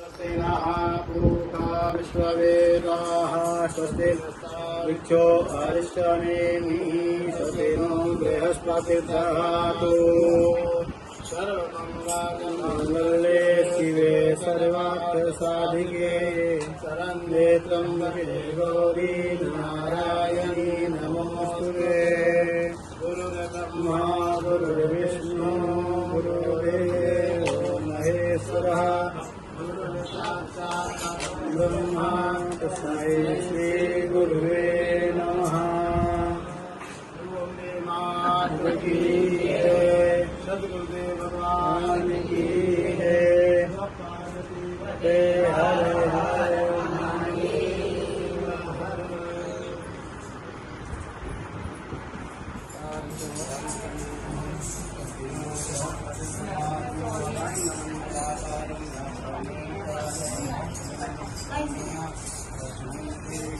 સ્વસ્તિનાહ પુરુષા વિશ્વવેદાહ સ્વસ્તિ વૃક્ષો અરિષ્ટનેમિ સ્વસ્તિનો બૃહસ્પતિર્ધાતુ સર્વમંગલે શિવે સર્વાર્થ સાધિકે શરંદે ત્રંબકે ગૌરી નારાયણી નમસ્તુતે ગુરુબ્રહ્મા ब्रह्मा तस्मै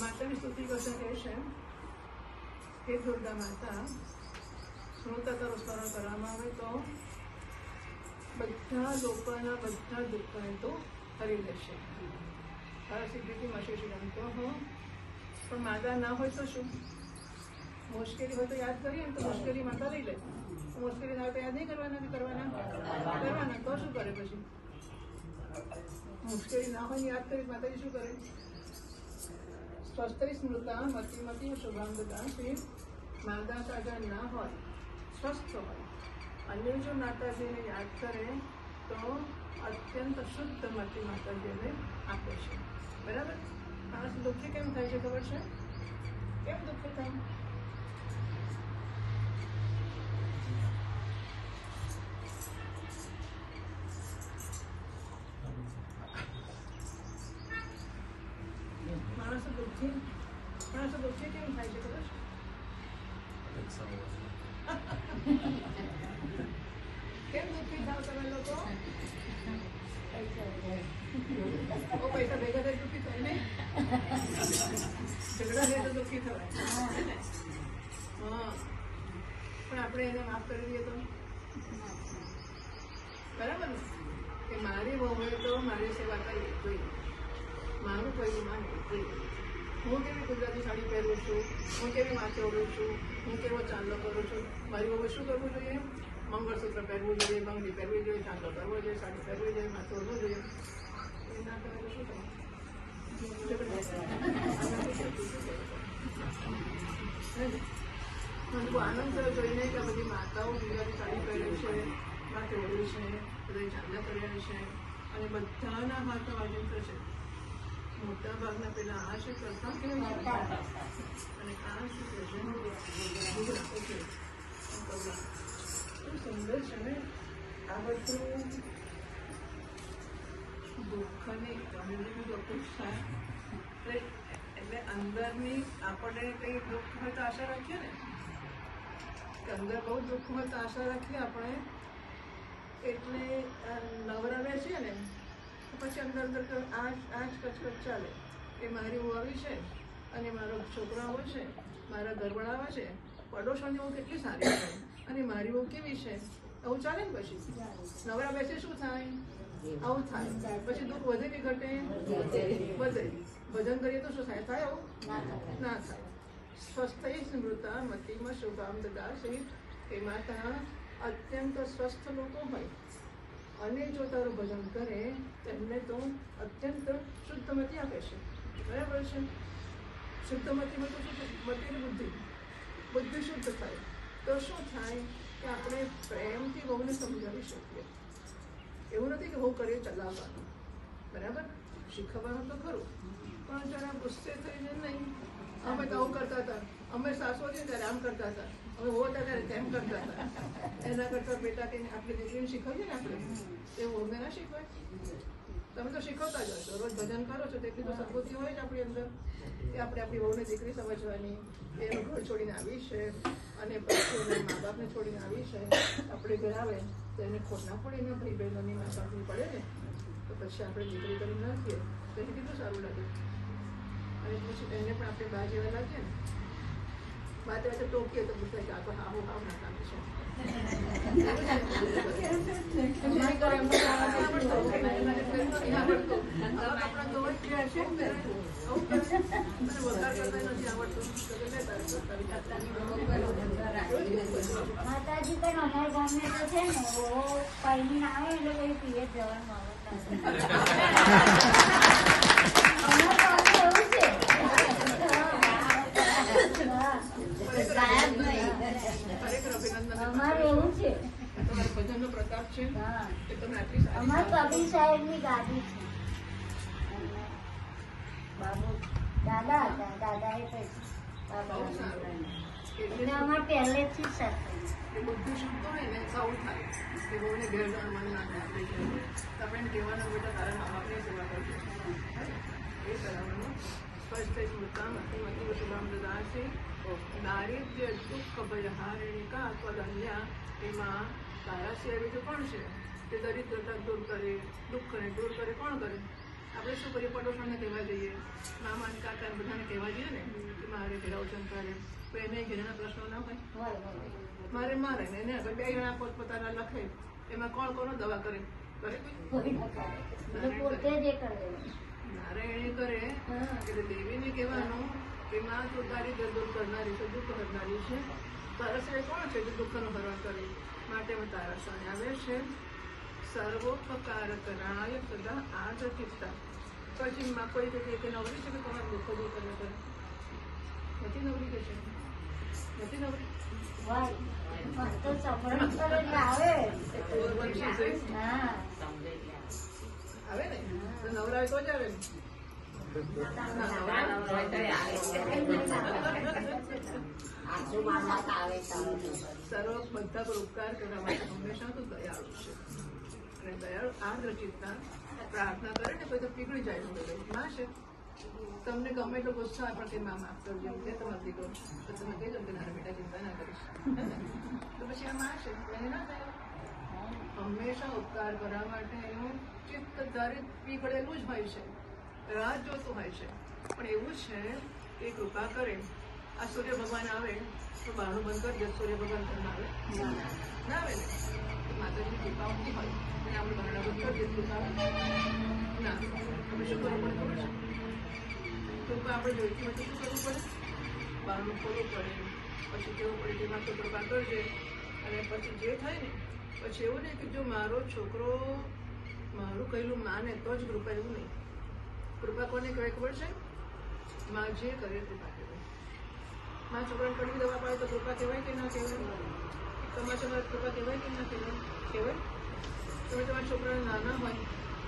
માતાની સ્તુતિ કરતા કહે છે, હે દુર્ગા માતા શ્રોતા કરો સ્મરણ કરવામાં આવે તો બધા લોકોના બધા દુઃખોને તો હરી લેશે. તારા સિદ્ધિથી શ્રી રમતો હો પણ માતા ના હોય તો શું? મુશ્કેલી હોય તો યાદ કરીએ ને તો મુશ્કેલી માતા લઈ લે. મુશ્કેલી ના હોય તો યાદ નહીં કરવાના કે કરવાના? કરવાના, તો શું કરે પછી? મુશ્કેલી ના હોય યાદ કરી માતાજી શું કરે? સ્વસ્થ સ્મૃતા મતિમતી, શુભાંગતા શ્રી નાદા સાગર ના હોય, સ્વસ્થ હોય. અન્ય જો માતાજીને યાદ કરે, તો અત્યંત શુદ્ધ મતિ માતાજીને આપે છે. બરાબર? માણસ દુઃખી કેમ થાય છે ખબર છે? કેમ દુઃખી થાય માણસો દુઃખી માણસો દુઃખી કેમ થાય છે ખબર છે કેમ દુઃખી થાવ તમે લોકો ઓ પૈસા ભેગા થાય દુઃખી થાય ને ઝઘડા થાય તો દુઃખી થવાય. ને? હા. પણ આપણે એને માફ કરી દઈએ તો? બરાબર કે મારી વહુએ તો મારી સેવા કરી જોઈએ. મારું કોઈ માન હું કેવી ગુજરાતી સાડી પહેરું છું? હું કેવી માથે ઓળું છું? હું કેવો ચાંદલો કરું છું? મારી વહુએ શું કરવું જોઈએ? મંગળસૂત્ર પહેરવું જોઈએ, બંગડી પહેરવી જોઈએ, ચાંદલો કરવો જોઈએ, સાડી પહેરવી જોઈએ, માથે ઓળવું જોઈએ. એના કરે શું થાય મને આનંદ થયો જોઈને કે બધી માતાઓ ગુજરાતી સાડી પહેરે છે માથે ઓળવી છે બધા ચાંદલા કર્યા છે અને બધાના હાથમાં વાજિંત્ર છે. મોટા ભાગના આ છે કરતા અને આ છે. સુંદર છે ને? આ બધું દુઃખની કમ્યુનિટી અપેક્ષા એટલે એટલે અંદરની આપણને કંઈ દુઃખ હોય તો આશા રાખીએ ને? અંદર બહુ દુઃખ હોય તો આશા રાખીએ આપણે? એટલે નવરા બેસીએ ને પછી અંદર અંદર આ આ જ કચકચ ચાલે. કે મારી આવી છે અને મારો છોકરાઓ છે મારા ઘરવાળાઓ છે પડોશોની હું કેટલી સારી છે અને મારી હું કેવી છે? આવું ચાલે ને પછી? નવરા બેસે શું થાય? આવું થાય. પછી દુઃખ વધે કે ઘટે? વધે. ભજન કરીએ તો શું થાય? થાય આવું? ના થાય. સ્વસ્થ સ્મૃતા મતિમાં શુભામ દદાસી એ માતા અત્યંત સ્વસ્થ લોકો હોય. અને જો તારું ભજન કરે તેમને તો અત્યંત શુદ્ધમતી આપે છે. બરાબર છે? શુદ્ધમતીમાં તો શું મતિની બુદ્ધિ. બુદ્ધિ શુદ્ધ થાય. તો શું થાય? કે આપણે પ્રેમથી બહુને સમજાવી શકીએ. એવું નથી કે હું કરીએ ચલાવવાનું. બરાબર? શીખવવાનું તો ખરું. પણ જરા ગુસ્સે થઈને નહીં અમે તો આવું કરતા હતા. અમે સાસુ હતી ત્યારે આમ કરતા હતા. અમે હો ત્યારે તેમ કરતા હતા. એના કરતાં બેટા કે આપણી દીકરીને શીખવીએ ને આપણે. એવું અમને ના શીખવાય. તમે તો શીખવતા જ હશો. રોજ ભજન કરો છો, તેટલી તો સદબુદ્ધિ હોય જ આપણી અંદર કે આપણે આપણી વહુને દીકરી સમજવાની એનું ઘર છોડીને આવી છે અને પછી મા બાપને છોડીને આવી છે. આપણે ઘર આવે. તો એને ખોટ ના પડે એના ભાઈ બહેનોની માતા પડે ને તો પછી આપણે દીકરી કરી નાખીએ. તો એને કેટલું સારું લાગે? અને પછી એને પણ આપણે બા જેવા લાગીએ ને વાતે વાતે ટોકીએ તો પૂછાય કે આપણે તો હાહુ હાવ ના કામ છે. આવડતું માતાજી પણ અમારા ગામને તો છે ને આવે એટલે અમારા એવું છે. ગાડી છે. દાદા દાદા એ પછી પહેલેથી સાથે. એ બધું શું હોય ને તો થાય કે બહુને ઘેર મન ના થાય આપણે હોય. તો આપણે કહેવાનું બેટા તારા મા બાપની સેવા કરજો એ કરાવવાનું સ્પષ્ટ સ્મૃતામ અતિમતિ વસુલામ દદાસી દારિદ્ર્ય દુઃખ ભયહારિણિકા ત્વદન્યા એમાં તારા સિવાય બીજું કોણ છે તે દરિદ્રતા દૂર કરે દુઃખને દૂર કરે કોણ કરે આપણે શું કરીએ પડોશણને કહેવા જઈએ મામા કાકા બધાને કહેવા જઈએ ને કે મારે ઘેરાવચન કરે તો એને ઘેરના પ્રશ્નો ના હોય મારે મારે ને એને આગળ બે જણા પોતપોતાના લખે. એમાં કોણ કોનો દવા કરે. કરે. પોતે જ કરે. નારાયણી કરે. એટલે દેવીને કહેવાનું કે માં તું તારી દૂર કરનારી છે દુઃખ હરનારી છે. તારા સિવાય કોણ છે જે દુઃખનો હરણ કરે? માટે હું તારા સામે આવે છે. સર્વોપકાર કરાય સદા આજ ચિત્તા પછી માં કોઈ જગ્યાએ કે નવરી છે કે તમારે દુઃખ દૂર કરે? નથી નવરી કે છે? નથી નવરી? આવે સર્વ બધા પર ઉપકાર કરવા માટે હંમેશા તો દયાળુ છે. અને દયાળુ આ દ્રચિતતા પ્રાર્થના કરે ને પછી તો પીગળી જાય છે. તમને ગમે એટલો ગુસ્સો આવે, પણ કે માં માફ કરજો કે તમે દીકરો તો તમે કહી કે નાના બેટા ચિંતા ના કરીશ. તો પછી આ માં છે એને ના થયો. હંમેશા ઉપકાર કરવા માટે એનું ચિત્ત દરેક પીગળેલું જ હોય છે. રાહ જોતું હોય છે. પણ એવું છે કે કૃપા કરે. આ સૂર્ય ભગવાન આવે, તો બહારનું બંધ કરી દે, સૂર્ય ભગવાન તમને આવે. ના આવે ને? માતાજીની કૃપા ઊંધી હોય. અને આપણે બારણા બંધ કરી દે ના. તમે શું કરવું પડે ખબર છે? કૃપા આપણે જોઈતી હોય શું કરવું પડે? બહારનું ખોલવું પડે. પછી કેવું પડે કે છોકરો કૃપા કરજે અને પછી જે થાય ને, પછી એવું નહીં કે જો મારો છોકરો મારું કહેલું માને, તો જ કૃપા એવું નહીં. કૃપા કોને કહેવાય ખબર છે? માં જે કરે કૃપા કહેવાયમાં છોકરાને કડવી દવા પાડે તો કૃપા કહેવાય કે ના કહેવાય? તમારા છોકરા કૃપા કહેવાય કે ના કહેવાય? કહેવાય? તમે તમારા છોકરાને નાના હોય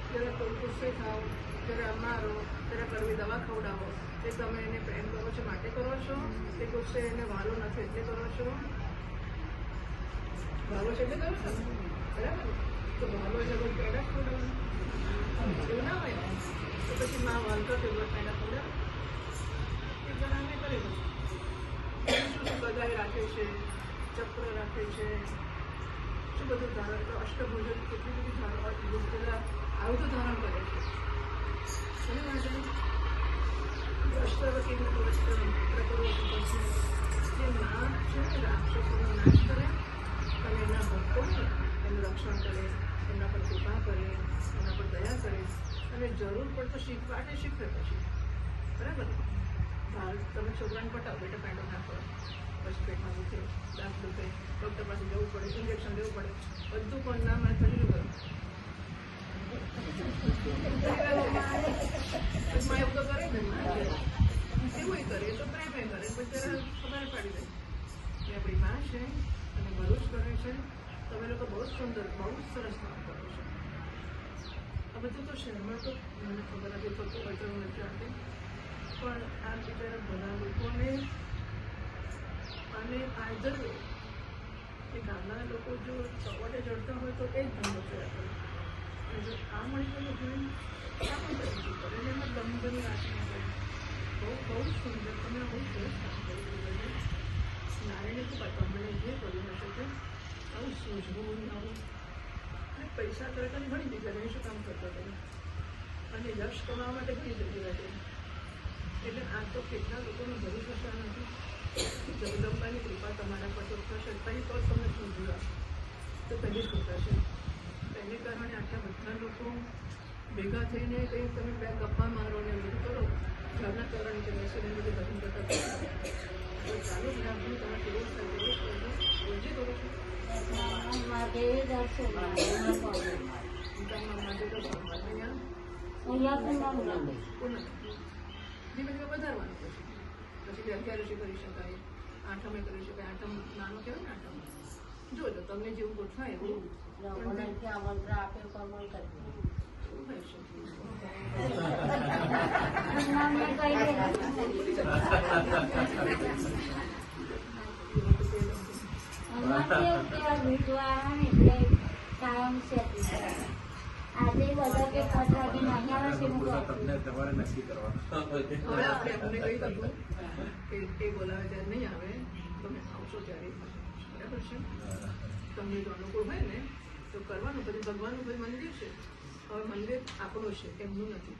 ત્યારે કોઈ ગુસ્સે થાવ જ્યારે અમારો ત્યારે કડવી દવા ખવડાવો એ તમે એને પ્રેમ કરો છો માટે કરો છો કે ગુસ્સે એને વાલો નથી એટલે કરો છો વાલો છે એટલે કરો છો બરાબર તો વાલો છે તો પેડા ખવડાવો એવું ના હોય તો પછી માં વાંધો કે પેડા ખવડાવો એ જણાને કરી દો શું શું બધાએ રાખે છે ચક્ર રાખે છે શું બધું ધારણ કરે અષ્ટભુજ કેટલી બધી ધારણ બધા આવું તો ધારણ કરે છે શેની માટે અષ્ટવતી જે માં છે ને રાક્ષસોનો નાશ કરે અને એના ભક્તો એનું રક્ષણ કરે એમના પર કૃપા કરે એમના પર દયા કરે અને જરૂર પડતો શીખવા માટે શીખવે પછી બરાબર? ભારત તમે છોકરાને પટાવો બેટા પેન્ડો ના કરો પછી પેટમાં દુખે દાંત દુખે ડૉક્ટર પાસે જવું પડે ઇન્જેક્શન લેવું પડે, બધું પણ ના મારે કરી કરો આપણી માં છે અને જ કરે છે તમે લોકો બહુ સુંદર બહુ સરસ કામ કરો છો આ બધું તો શહેરમાં તો મને ખબર નથી થતું હું નથી આવતી પણ આ બિચારા બધા લોકોને અને આઈધર એ ગામના લોકો જો સવારે જડતા હોય તો એ જ ધંધો કર્યા કરે. મળી બહુ બહુ જ તમે છે. પૈસા કરતા ઘણી જગ્યાએ શું કામ કરતા તમે અને યશ કમાવા માટે ઘણી જગ્યા છે એટલે આ તો કેટલા લોકોનો ભરી શકતા નથી જગદંબાની કૃપા તમારા પર તો થશે તઈ તો તમને સૂઝવા તો પહેલી જ કૃપા તેને કારણે આટલા બધા લોકો ભેગા થઈને કંઈ તમે બે ગપ્પા મારો ને બધું કરો ઘરના કારણે કે બેસીને બધું ભજન કરતા ચાલુ જ રાખવું તમે કેવું રોજે કરો વધારવાનું પછી અગિયારસી કરી શકાય આઠમે કરી શકાય. આઠમ નાનો કહેવાય ને આઠમ. જોજો તમને જેવું ગોઠવાય એવું. તમારે નક્કી કરવાનું હવે આપણે એમને કહી દીધું કે એ બોલાવે ત્યારે નહીં આવે તમે આવશો ત્યારે બરાબર છે. તમને જો અનુકૂળ હોય ને તો કરવાનું પછી ભગવાનનું ભાઈ મંદિર છે? હવે મંદિર આપણું છે એમનું નથી.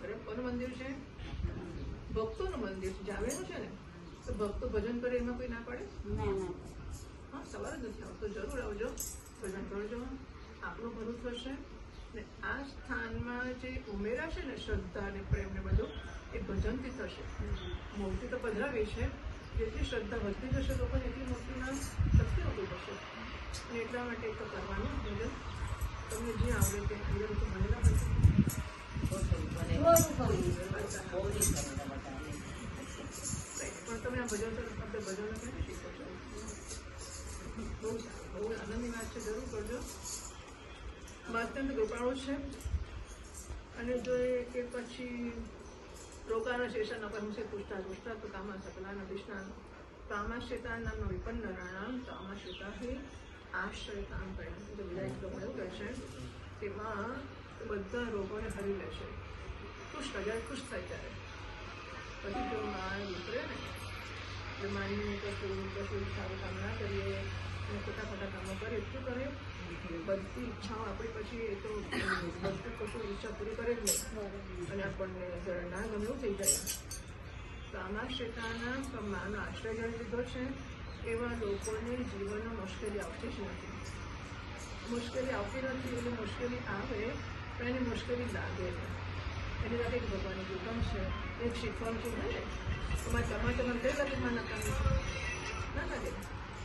બરાબર? કોનું મંદિર છે? ભક્તોનું મંદિર છે જાવેનું છે ને? તો ભક્તો ભજન કરે એમાં કોઈ ના પડે? હા સવાલ જ નથી આવતો. જરૂર આવજો. ભજન કરજો. આપણું ભલું થશે. ને આ સ્થાનમાં જે ઉમેરાશે ને શ્રદ્ધા ને પ્રેમ ને બધું એ ભજનથી થશે. મૂર્તિ તો પધરાવી છે. જેટલી શ્રદ્ધા વધતી જશે લોકોને એટલી મૂર્તિના શક્તિ હોતી જશે. અને એટલા માટે તો કરવાનું ભજન. તમને જે આવડે તે ભજન તો ભણેલા. પણ તમે આ ભજન આપણે ભજન કેમ શીખો છો. બહુ બહુ આનંદની વાત છે. જરૂર કરજો. અત્યંત કૃપાળુ છે. અને જો એ કે પછી રોકાના શેષા ન કહું છે પુષ્ટા દુષ્ટા તો કામા સકલાન વિષ્ણાનો કામાશ્રિતા નામનો વિપન્ન નાણામ કામાશ્રિતા હે પરિણામ બીજા બધા એક લોકો એવું કહે તેમાં બધા રોગોને હરી લેશે ખુશ થાય જ્યારે ખુશ થાય ત્યારે પછી જો માણ ઉતરે ને. જો માનીને કશું કશું સારું કામ ના કરીએ, અને ખોટા ખોટા કામો કરીએ શું કરે? બધી ઈચ્છાઓ આપણી પછી એ તો બધું કશું ઈચ્છા પૂરી કરે જ નહીં. અને આપણને ના ગમ્યું થઈ જાય. તો આમાં શેતાના માનો આશ્રય લીધો છે એવા લોકોને જીવનમાં મુશ્કેલી આવતી જ નથી. મુશ્કેલી આવતી નથી એટલે મુશ્કેલી આવે પણ એની મુશ્કેલી લાગે એની સાથે એક ભગવાનનું દુકાન છે એક શીખવાનું છે ને તમારે તમારે કઈ લાગે માં ના લાગે.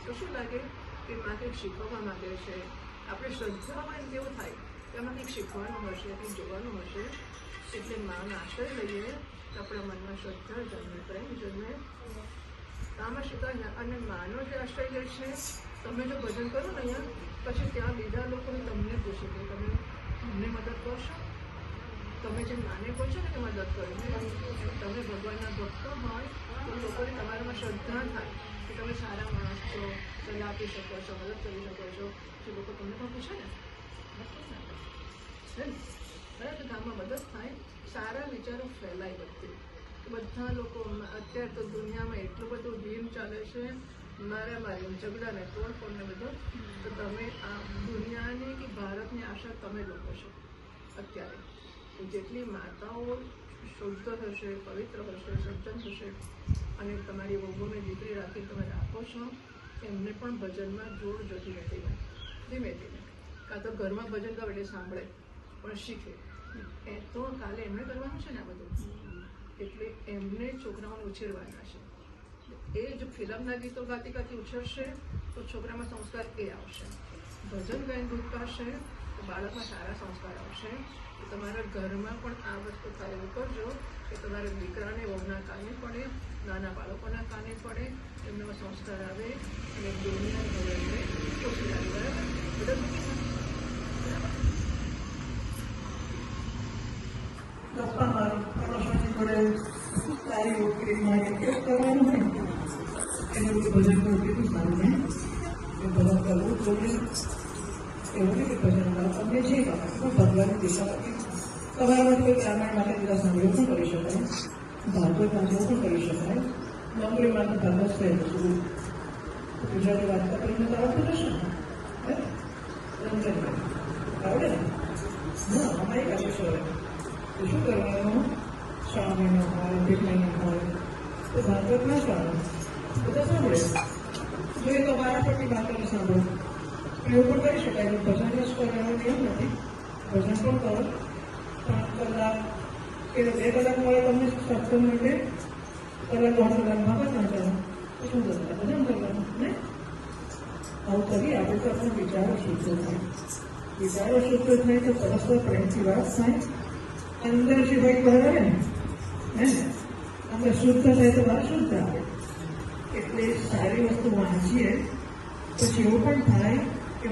તો શું લાગે? કે માં કંઈક શીખવવા માંગે છે આપણે શ્રદ્ધામાં હોય કેવું થાય કે એમાં કંઈક શીખવાનું હશે કંઈક જોવાનું હશે એટલે માનો આશ્રય લઈએ તો આપણા મનમાં શ્રદ્ધા જન્મે પ્રેમ જન્મે આમાં શીખવા અને માનો જે આશ્રય લે છે તમે જો ભજન કરો ને અહીંયા પછી ત્યાં બીજા લોકોને તમને પૂછે કે તમે અમને મદદ કરશો તમે જે માને કહો છો ને કે મદદ કરો તમે ભગવાનના ભક્તો હોય તો લોકોને તમારામાં શ્રદ્ધા થાય કે તમે સારા માણસ છો, સલાહ આપી શકો છો, મદદ કરી શકો છો, જે લોકો તમને પણ પૂછે ને? બરાબર? ગામમાં મદદ થાય, સારા વિચારો ફેલાય બધે. બધા લોકો અત્યારે તો દુનિયામાં એટલું બધું ગેમ ચાલે છે, મારા મારી ઝઘડા ને તોડફોડ ને બધું. તો તમે આ દુનિયાની કે ભારતની આશા તમે લોકો છો અત્યારે. જેટલી માતાઓ શુદ્ધ હશે પવિત્ર હશે સજ્જન હશે અને તમારી વહુને દીકરી રાખી તમે રાખો છો, એમને પણ ભજનમાં જોડ જતી રહેતી હોય. ધીમે ધીમે. કાં તો ઘરમાં ભજન ગાવ એટલે સાંભળે, પણ શીખે. એ તો કાલે એમણે કરવાનું છે ને આ બધું? એટલે એમને છોકરાઓને ઉછેરવાના છે. એ જો ફિલ્મના ગીતો ગાતી ગાતી ઉછેરશે, તો છોકરામાં સંસ્કાર એ આવશે. ભજન ગાયન કરશે તો બાળકમાં સારા સંસ્કાર આવશે. તમારા ઘરમાં પણ આ વસ્તુ થાય કરજો કે તમારા દીકરાને વહુના કાને પડે, નાના બાળકોના કાને પડે, એમનો સંસ્કાર આવે અને દુનિયા એમને ખુશી લાગે. બરાબર? બધા કરવું જોઈએ. એવું નથી ભજન ગાઓ તમને જે ગમે પણ ભગવાનની દિશામાંથી તમારા માટે કોઈ રામાયણ માટે બધા સાંભળ્યું પણ કરી શકાય. ભાગવત વાંચવું પણ કરી શકાય. નોકરી માટે ભાગવત બધું ગુજરાતી વાત કરીને તો આવડતું હશે ને? હે? આવડે ને? ના અમારી પાસે શું તો શું કરવાનું? શ્રાવણ મહિનો હોય એક મહિનો હોય, તો ભાગવત ના શ્રાવણ. બધા સાંભળે? જો એ તો વારાફરતી ભાગવત સાંભળો. એવું પણ કરી શકાય છે. ભજન જ કરવાનો નિયમ નથી. ભજન પણ કરો. પાંચ કલાક કે બે કલાક મળે તમને સત્સંગ માટે કલાક દોઢ કલાક ભાગવત વાંચવાનું તો શું કરવાનું? ભજન કરવાનું, ને? આવું કરીએ. આપણે તો આપણે વિચારો શુદ્ધ થાય વિચારો શુદ્ધ થાય તો પરસ્પર પ્રેમથી વાત થાય. અંદર સિવાય બરાબર ને હે ને? શુદ્ધ થાય તો વાત શુદ્ધ આવે એટલે સારી વસ્તુ વાંચીએ પછી એવું પણ થાય કે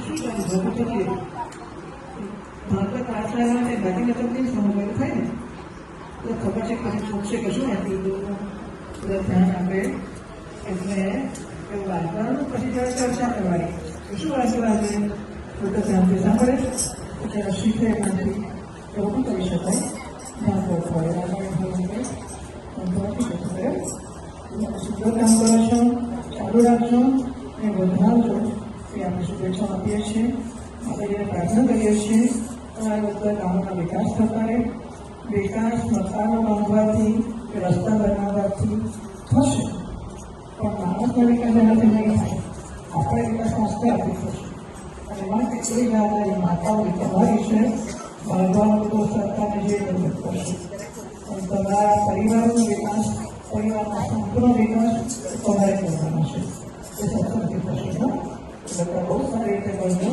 શું શું શું ભોગું થતી હતું ભાગવત વાંચવા અને તો કંઈ સમજવાનું થાય ને તો ખબર છે કે છોકશે કશું વાંચ્યું તો બધા ધ્યાન આપે એટલે એવું વાંચવાનું પછી જયારે ચર્ચા કરવાની શું વાંચ્યું આજે તો ધ્યાનથી સાંભળે જરા શીખે એમાંથી એવું કરી શકાય ભાગવત હોય રામાયણ સીધો કામ કરો છો ચાલુ રાખજો અને વધારજો એ આપણે શુભેચ્છા આપીએ છીએ આપણે જ્યારે પ્રાર્થના કરીએ છીએ તમારા બધા ગામોના વિકાસ થતા રહે. વિકાસ મકાનો બાંધવાથી રસ્તા બનાવવાથી થશે પણ માણસનો વિકાસ એનાથી નહીં થાય આપણે વિકાસ સંસ્કારથી થશે અને માટે એ જવાબદારી માતાઓની તમારી છે બાળવાનો તો સરકારને જે મદદ કરશે પણ તમારા પરિવારનો વિકાસ પરિવારના સંપૂર્ણ વિકાસ તમારે કરવાનો છે એ સત્સંગથી થશે હા એટલે બહુ સારી રીતે કરજો